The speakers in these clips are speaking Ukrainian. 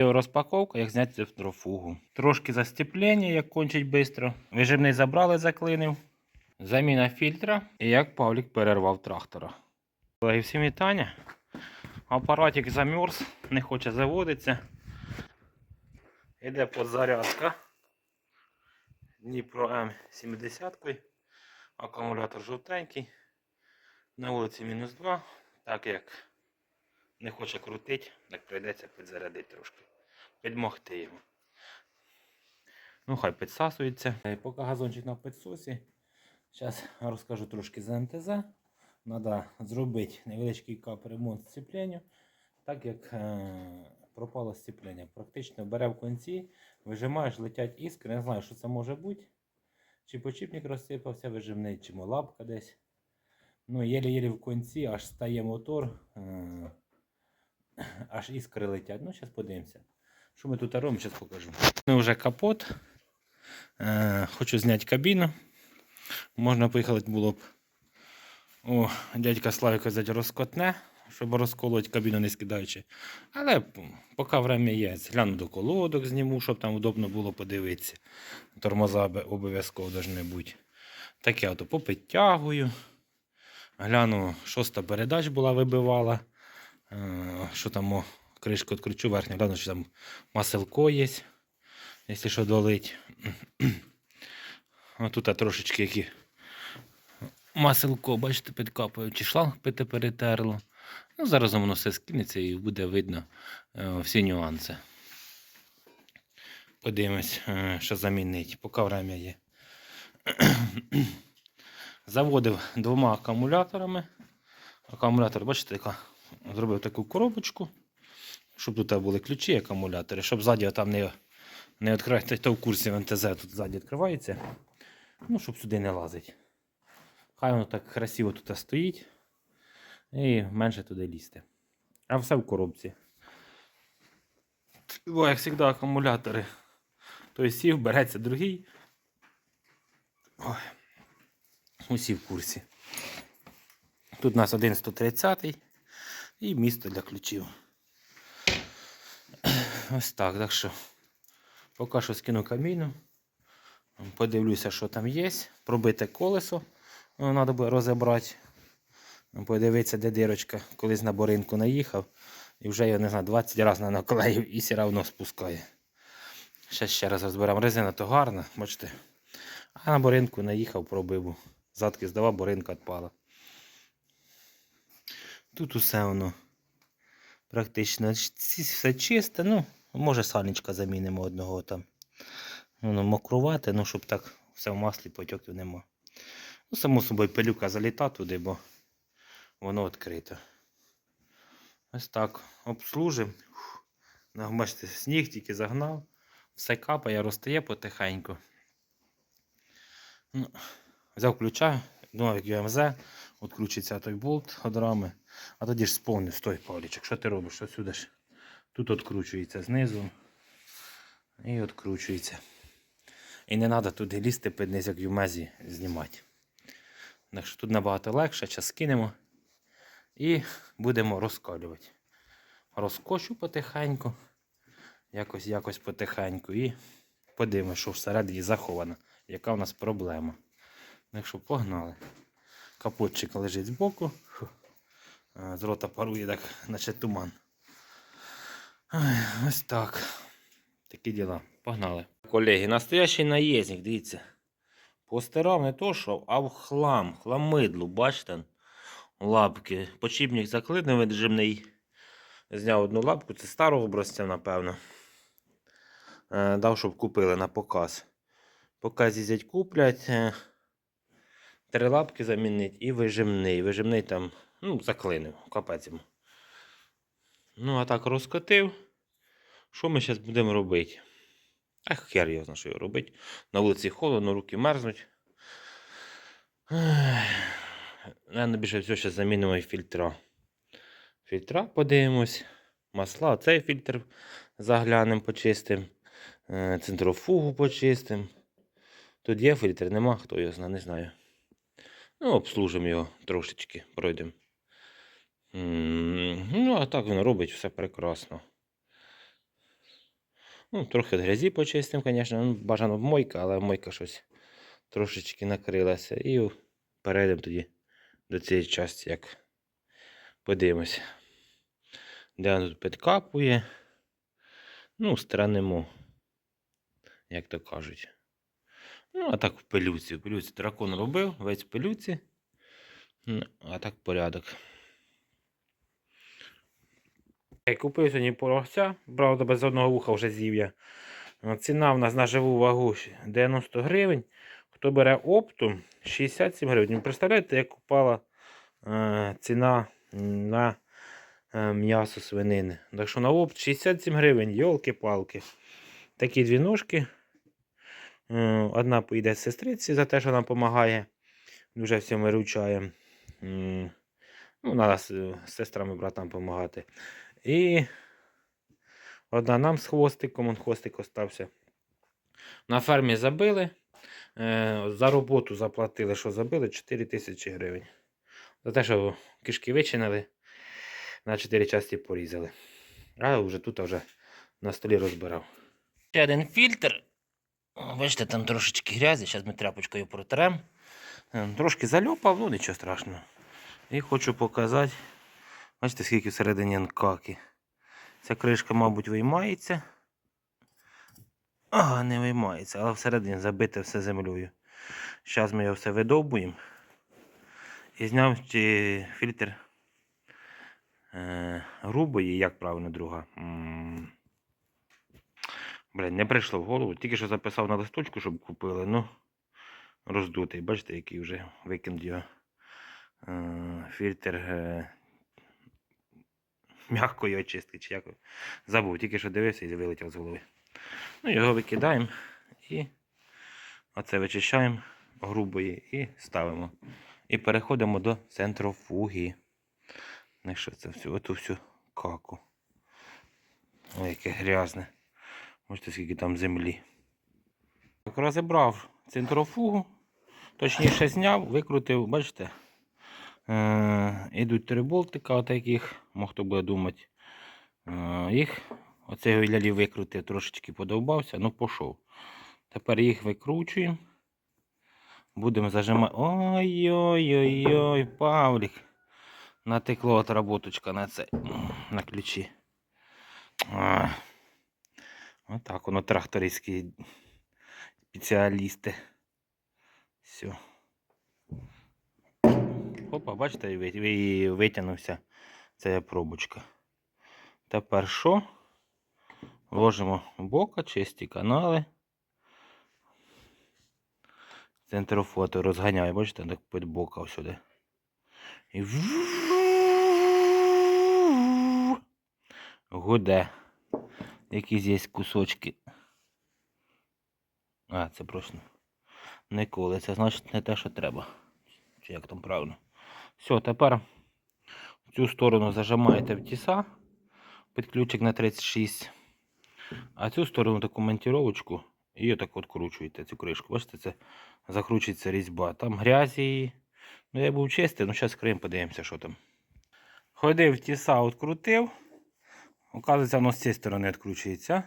Розпаковка, як зняти центрофугу. Трошки застеплення, як кончить швидко. Вижимний забрали, заклинив. Заміна фільтра і як Павлік перервав трактора. Колеги, всім вітання. Апаратик замерз, не хоче заводитися. Іде подзарядка. Дніпро М70. Акумулятор жовтенький. На вулиці мінус 2. Так як не хоче крутити, так прийдеться підзарядити трошки. Підмогти йому. Ну, хай підсасується. Е, Поки газончик на підсосі. Зараз розкажу трошки за МТЗ. Треба зробити невеличкий кап ремонт сцеплення, так як е, пропало сцеплення. Практично бере в кінці, вижимаєш, летять іскри. Не знаю, що це може бути. Чи почіпник розсипався, вижимний, чи лапка десь. Ну, єлі-єлі в кінці аж стає мотор, е, аж іскри летять. Ну, зараз подивимося. Що ми тут робимо, зараз покажу. Ну, вже капот. Е, хочу зняти кабіну. Можна поїхати було б. О, дядька Славіка взяти розкотне, щоб розколоть кабіну не скидаючи. Але поки время є. Гляну до колодок зніму, щоб там удобно було подивитися. Тормоза обов'язково повинні бути. Таке ото попідтягую. Гляну, шоста передач була вибивала. Е, Що там кришку відкручу верхню, гляну, що там маселко є, якщо що долить. А тут трошечки які маселко, бачите, підкапаю, чи шланг пите перетерло. Ну, зараз воно все скинеться і буде видно е, всі нюанси. Подивимось, е, що замінить, поки время є. Заводив двома акумуляторами. Акумулятор, бачите, яка зробив таку коробочку, щоб тут були ключі, акумулятори, щоб ззаді там не, не відкрити, то в курсі в МТЗ тут ззаді відкривається. Ну, щоб сюди не лазить. Хай воно так красиво тут стоїть. І менше туди лізти. А все в коробці. Бо, як завжди, акумулятори. Той сів, береться другий. Ой. Усі в курсі. Тут у нас один 130 і місто для ключів. Ось так. Так що поки що скину каміну. Подивлюся, що там є. Пробите колесо. Треба буде розібрати. Подивитися, де дирочка. Колись на боринку наїхав. І вже я не знаю, 20 разів наклеїв і все одно спускає. Ще ще раз розберемо. Резина то гарна, бачите. А на боринку наїхав, пробив. Задки здавав, боринка відпала. Тут усе воно практично все чисте. Ну, може сальничка замінимо одного там. Воно мокрувати, ну щоб так все в маслі потьоків нема. Ну, само собою пилюка заліта туди, бо воно відкрите. Ось так. Обслужив. Ну, Бачите, сніг тільки загнав. Все капає, розтає потихеньку. Ну, взяв ключа, думав, як ЮМЗ, відключиться той болт від рами. А тоді ж сповнив, стой, Павлічок, що ти робиш? Що сюди ж? Тут відкручується знизу. І відкручується. І не треба туди лізти під низ, як юмезі знімати. Так що тут набагато легше, час скинемо і будемо розкалювати. Розкочу потихеньку, якось якось потихеньку і подивимося, що всередині заховано, яка у нас проблема. Так що погнали. Капотчик лежить збоку. З рота парує так, наче туман. Ой, Ось так. Такі діла. Погнали. Колеги, настоящий наїзник, дивіться. Постирав не то, що, а в хлам, хламидлу, бачите? Лапки. Почіпник заклинив віджимний. Зняв одну лапку, це старого образця, напевно. Е, Дав, щоб купили на показ. Поки зізять куплять. е, Три лапки замінить і вижимний. Вижимний там, ну, заклинив, капець йому. Ну, а так розкотив. Що ми зараз будемо робити? А хер його знає, що його робити. На вулиці холодно, руки мерзнуть. Наверно, більше всього зараз замінимо і фільтра. Фільтра подивимось. Масла, цей фільтр заглянемо, почистимо. Е, Центрофугу почистимо. Тут є фільтр, нема, хто його знає, не знаю. Ну, обслужимо його трошечки, пройдемо. Ну, а так він робить все прекрасно. Ну, трохи грязі почистимо, звісно. Ну, бажано б мойка, але мойка щось трошечки накрилася. І перейдемо тоді до цієї частини, як подивимось. Де воно тут підкапує. Ну, странимо, як то кажуть. Ну, а так в пилюці. В пилюці дракон робив, весь в пилюці. Ну, А так порядок. Я купив сьогодні порогця, правда, без одного вуха вже з'їв я. Ціна в нас на живу вагу 90 гривень. Хто бере опту 67 гривень. Представляєте, як упала е, ціна на е, м'ясо свинини. Так що на опт 67 гривень, йолки-палки. Такі дві ножки. Е, Одна поїде сестриці за те, що вона допомагає. Дуже всім виручає. М, Ну, треба з сестрам і братам допомагати. І одна нам з хвостиком, он хвостик остався. На фермі забили. Е, За роботу заплатили, що забили 4 тисячі гривень. За те, що кишки вичинили, на 4 часті порізали. А вже тут вже на столі розбирав. Ще один фільтр. Бачите, там трошечки грязі, зараз ми тряпочкою протрем. Е, Трошки зальопав, ну нічого страшного. І хочу показати. Бачите, скільки всередині нкаки. Ця кришка, мабуть, виймається. Ага, не виймається, але всередині забите все землею. Зараз ми його все видовбуємо. І зняв фільтр е, грубої, як правильно друга. Блін, не прийшло в голову. Тільки що записав на листочку, щоб купили, ну роздутий. Бачите, який вже викинув його. Е, фільтр е, м'якої очистки, чи як. Забув, тільки що дивився і вилетів з голови. Ну, його викидаємо і оце вичищаємо грубої і ставимо. І переходимо до центрофуги. Ну це все? Оту всю каку. Ой, яке грязне. Бачите, скільки там землі. Так, розібрав центрофугу, точніше зняв, викрутив, бачите? Е, ідуть три болтика отаких, мо хто буде думати. Е, їх оцей лялі викрутив, трошечки подовбався, ну пішов. Тепер їх викручуємо. Будемо зажимати. Ой-ой-ой-ой, Павлік. Натекло от роботочка на це. На ключі. А. Отак воно трактористські спеціалісти. Все. Опа, бачите, і витягнувся. Це пробочка. Тепер що? Ложимо бока, чисті канали. Центрофото розганяє, бачите, так під бока сюди. І гуде. Якісь є кусочки. А, це просто не колиться, значить не те, що треба. Чи як там правильно. Все, тепер в цю сторону зажимаєте в тіса під ключик на 36. А цю сторону таку монтировочку і отак от кручуєте цю кришку. Бачите, це закручується різьба. Там грязі. Ну, я був чистий, ну зараз крим подивимося, що там. Ходив тіса, открутив. Оказується, воно з цієї сторони відкручується.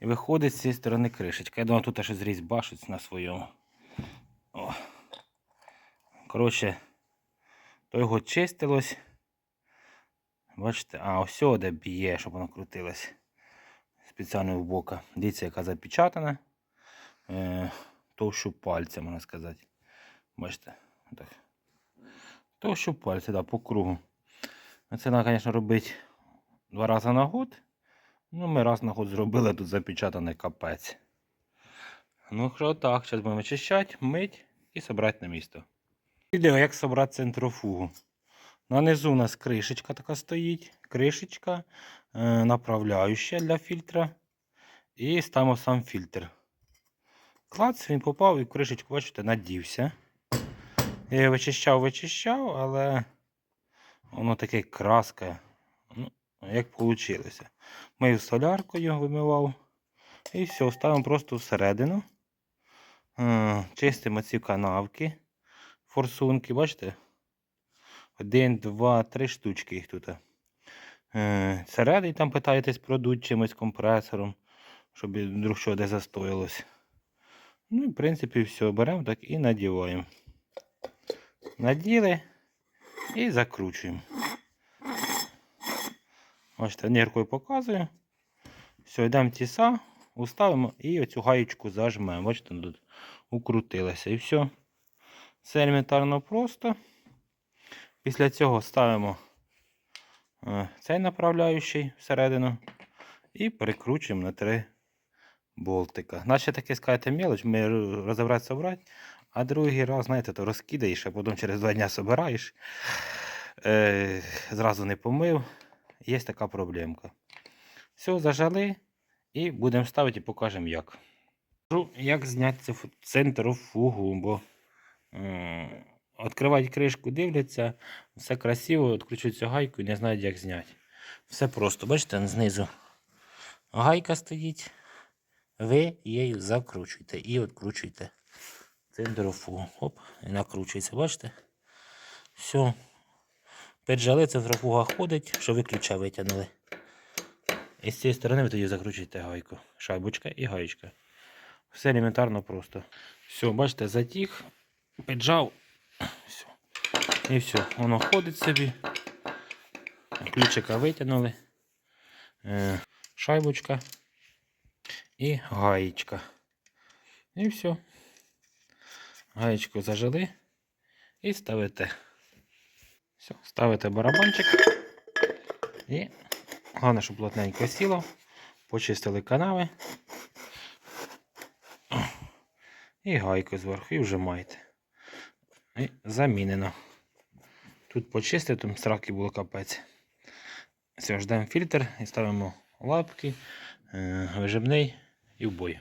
І виходить з цієї сторони кришечка. Я думаю, тут щось різьба щось на своєму. О. Коротше, то його чистилось. Бачите, а ось де б'є, щоб воно крутилось. Спеціально в бока. Дивіться, яка запечатана. Е, товщу пальця, можна сказати. Бачите? Так. Товщу пальця, да, по кругу. Це треба, звісно, робити два рази на год. Ну, ми раз на год зробили, тут запечатаний капець. Ну, що так, зараз будемо очищати, мить і собрати на місто. Відео, як собрати центрофугу. На низу у нас кришечка така стоїть. Кришечка, е, направляюча для фільтра. І ставимо сам фільтр. Клац, він попав і в кришечку, бачите, надівся. Я його вичищав, вичищав, але воно таке краска. Ну, як вийшло. Мив соляркою, вимивав. І все, ставимо просто всередину. Е, Чистимо ці канавки, форсунки, бачите? Один, два, три штучки їх тут. Е, там питаєтесь продуть чимось компресором, щоб вдруг що де застоялось. Ну і в принципі все, беремо так і надіваємо. Наділи і закручуємо. Бачите, ніркою показую. Все, йдемо тіса, уставимо і оцю гаєчку зажмемо. Бачите, тут укрутилося і все. Це елементарно просто. Після цього ставимо е, цей направляючий всередину і перекручуємо на три болтика. Наче таке сказати мелоч, ми р- розібрати собрати, а другий раз, знаєте, то розкидаєш, а потім через два дня собираєш. Е, зразу не помив. Є така проблемка. Все, зажали і будемо ставити і покажемо як. Як зняти цю фу- центрофугу, бо відкривають кришку, дивляться, все красиво, відключують цю гайку і не знають, як зняти. Все просто, бачите, знизу гайка стоїть. Ви її закручуєте і відкручуєте центрофугу. Оп, і накручується, бачите? Все. Піджали, центрофуга ходить, що ви ключа витягнули. І з цієї сторони ви тоді закручуєте гайку. Шайбочка і гаєчка. Все елементарно просто. Все, бачите, затіг, піджав. Все. І все, воно ходить собі. Ключика витягнули. Е, шайбочка і гаєчка. І все. Гаєчку зажили і ставите. Все, ставите барабанчик. І головне, щоб плотненько сіло. Почистили канави. І гайку зверху, і вжимаєте. І замінено. Тут почистив, там сраки було капець. Все, фільтр і ставимо лапки, е, вижимний і в бой.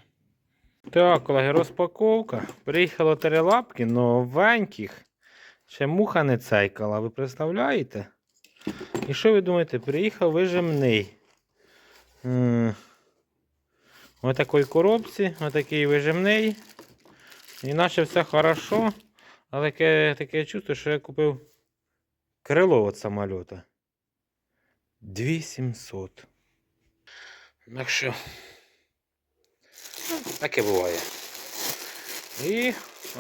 Так, колеги, розпаковка. Приїхало три лапки новеньких. Ще муха не цейкала, ви представляєте? І що ви думаєте, приїхав вижимний. Ось такої коробці, отакий вижимний. І наче все хорошо. Але таке, таке чувство, що я купив крило від самольота. 2700. Так що. Таке буває. І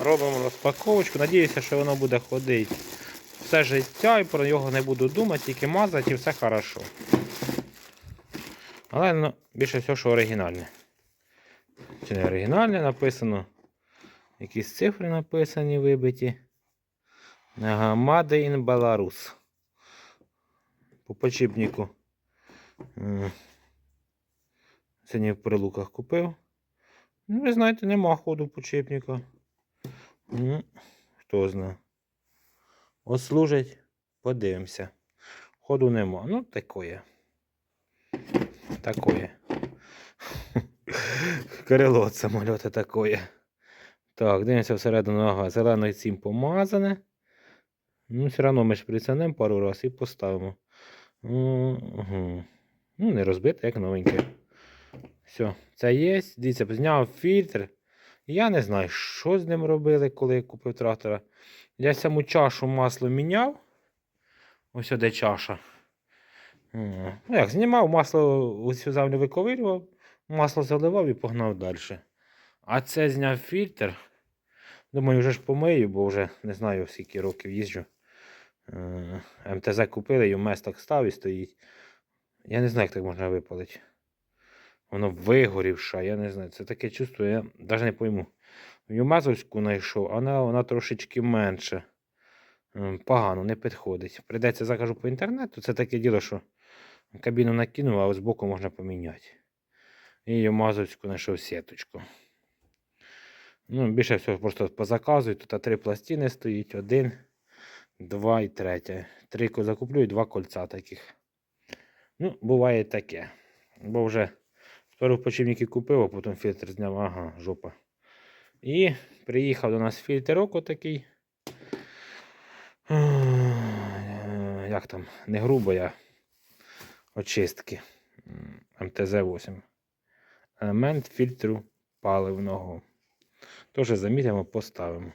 робимо розпаковочку. Надіюся, що воно буде ходити все життя і про нього не буду думати, тільки мазати і все хорошо. Але ну, більше всього, що оригінальне. Чи не оригінальне написано. Якісь цифри написані вибиті. Made in Belarus. По почіпнику. Сьогодні в прилуках купив. Ну, ви знаєте, нема ходу почіпника. Ну, хто знає. От служить, подивимося. Ходу нема. Ну, такое. Такое. Крило від самольота такое. Так, дивимося всередину, ага, зеленою цим помазане. Ну, все одно ми ж прицінемо пару разів і поставимо. Угу. Ну, не розбите, як новеньке. Все, це є. Дивіться, зняв фільтр. Я не знаю, що з ним робили, коли я купив трактора. Я саму чашу масло міняв. Ось де чаша. Ну як, знімав масло, ось землю виковирював, масло заливав і погнав далі. А це зняв фільтр. Думаю, вже ж помию, бо вже не знаю, скільки років їжджу. Е, МТЗ купили, і в мес так став і стоїть. Я не знаю, як так можна випалити. Воно вигорівша, я не знаю. Це таке чувство, я навіть не пойму. Юмазовську знайшов, а вона, вона трошечки менше. Погано, не підходить. Прийдеться закажу по інтернету. Це таке діло, що кабіну накинув, а ось боку можна поміняти. І Юмазовську знайшов сіточку. Ну, більше всього просто позаказую. Тут три пластини стоїть, один, два і третє. Три закуплю і два кольця таких. Ну, буває таке. Бо вже спершу почівники купив, а потім фільтр зняв. Ага, жопа. І приїхав до нас фільтрок отакий. Як там? Не грубо я. Очистки. МТЗ-8. Елемент фільтру паливного. Теж замітимо, поставимо.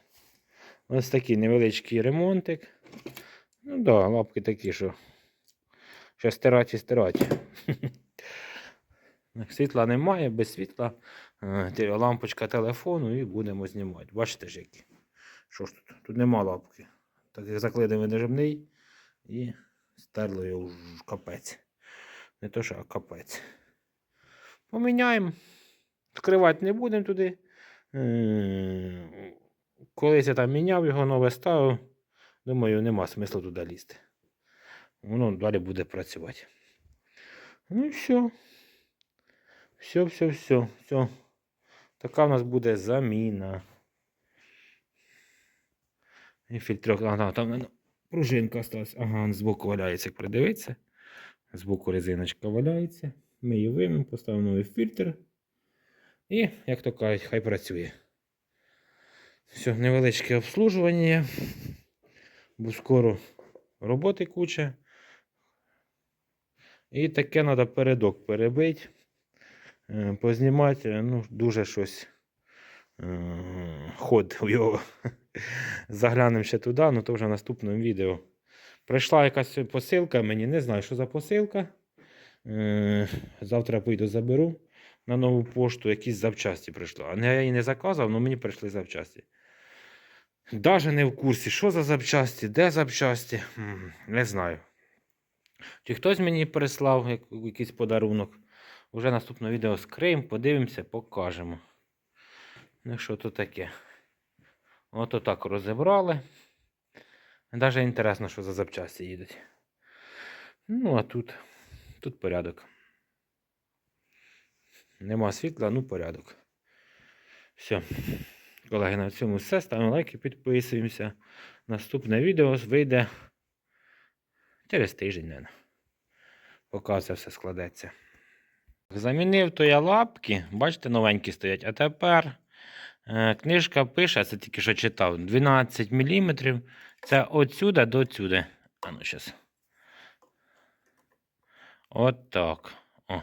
Ось такий невеличкий ремонтик. Ну так, да, лапки такі, що ще стирати і стирати. Світла немає, без світла. е, Лампочка телефону і будемо знімати. Бачите ж які. Що ж тут? Тут нема лапки. Так як заклеїли видержавний і стерло його в капець. Не то, що а капець. Поміняємо. Вкривати не будемо туди. Е, Колись я там міняв його, нове ставив. Думаю, нема смислу туди лізти. Воно далі буде працювати. Ну і все. Все, все, все, все. Така в нас буде заміна. Фільтрок. Ага, там пружинка осталась. Ага, збоку валяється, як придивиться. Збоку резиночка валяється. Ми її виймемо, поставимо новий фільтр. І, як то кажуть, хай працює. Все, невеличке обслужування. Бо скоро роботи куча. І таке треба передок перебити, е, познімати. Ну, дуже щось е, ход у його. Заглянемо ще туди, але то вже в наступному відео. Прийшла якась посилка, мені не знаю, що за посилка. Е, Завтра поїду заберу на нову пошту, якісь запчасті прийшло. А я її не заказував, але мені прийшли запчасті. Даже не в курсі, що за запчасті, де запчасті, не знаю. Чи хтось мені прислав якийсь подарунок. Уже наступне відео скриємо, подивимося, покажемо. Ну, що то таке? Ото так розібрали. Навіть інтересно, що за запчасті їдуть. Ну, а тут, тут порядок. Нема світла, ну порядок. Все. Колеги, на цьому все. Ставимо лайки, підписуємося. Наступне відео вийде через тиждень, наверное. Поки це все складеться. Замінив то я лапки, бачите, новенькі стоять. А тепер е, книжка пише, це тільки що читав, 12 мм. Це отсюда до сюди. А ну щас. От так. О.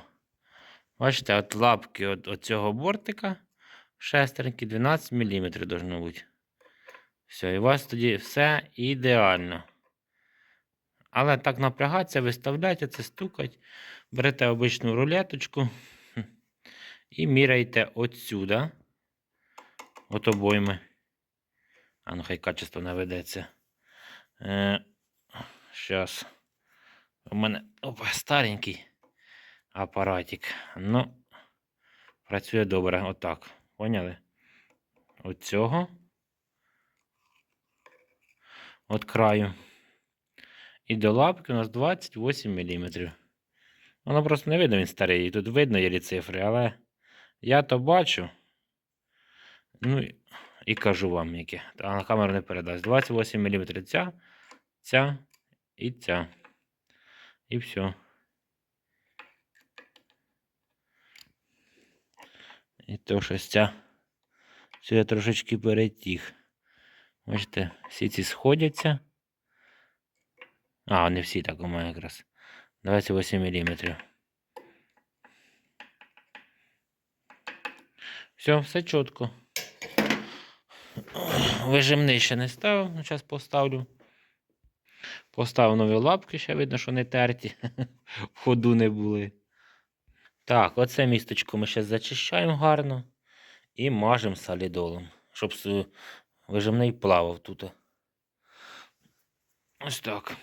Бачите, от лапки от, от цього бортика шестереньки 12 мм должно бути. Все, і у вас тоді все ідеально. Але так напрягатися, виставляйте це, стукать. Берете обичну рулеточку і міряйте отсюда. От обойми. А ну хай качество наведеться. Е, Щас. У мене опа, старенький апаратик. Ну, працює добре. Отак. Поняли? От цього. От краю. І до лапки у нас 28 мм. Воно просто не видно, він старий. І Тут видно є цифри, але я то бачу. Ну і- кажу вам, яке. А на камеру не передасть. 28 мм ця, ця і ця. І все. І то щось ця. Все я трошечки перетіг. Бачите, всі ці сходяться. А, не всі так у мене якраз. 28 мм. Все, все чітко. Вижимний ще не ставив, ну, зараз поставлю. Поставив нові лапки, ще видно, що не терті. В ходу не були. Так, оце місточко ми ще зачищаємо гарно і мажемо салідолом, щоб вижимний плавав тут. Ось так.